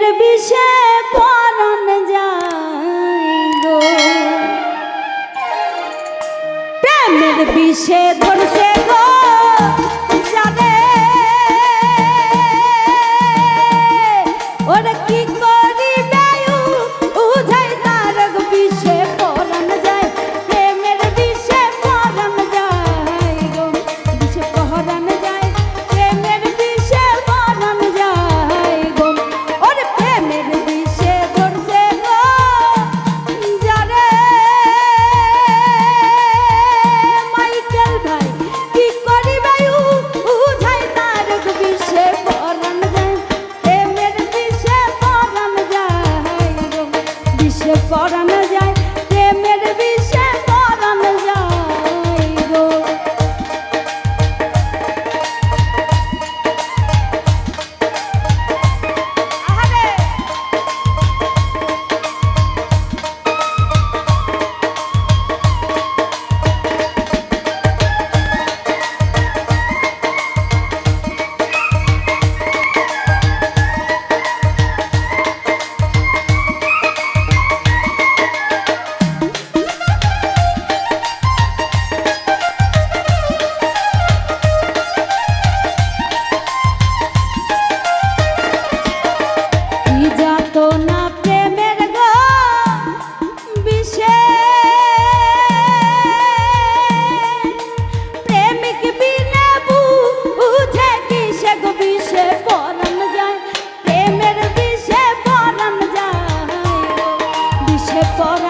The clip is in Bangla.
প্রেমের বিষে পরন যায় প্রেমের বিষে ধরছে I'm Sephora.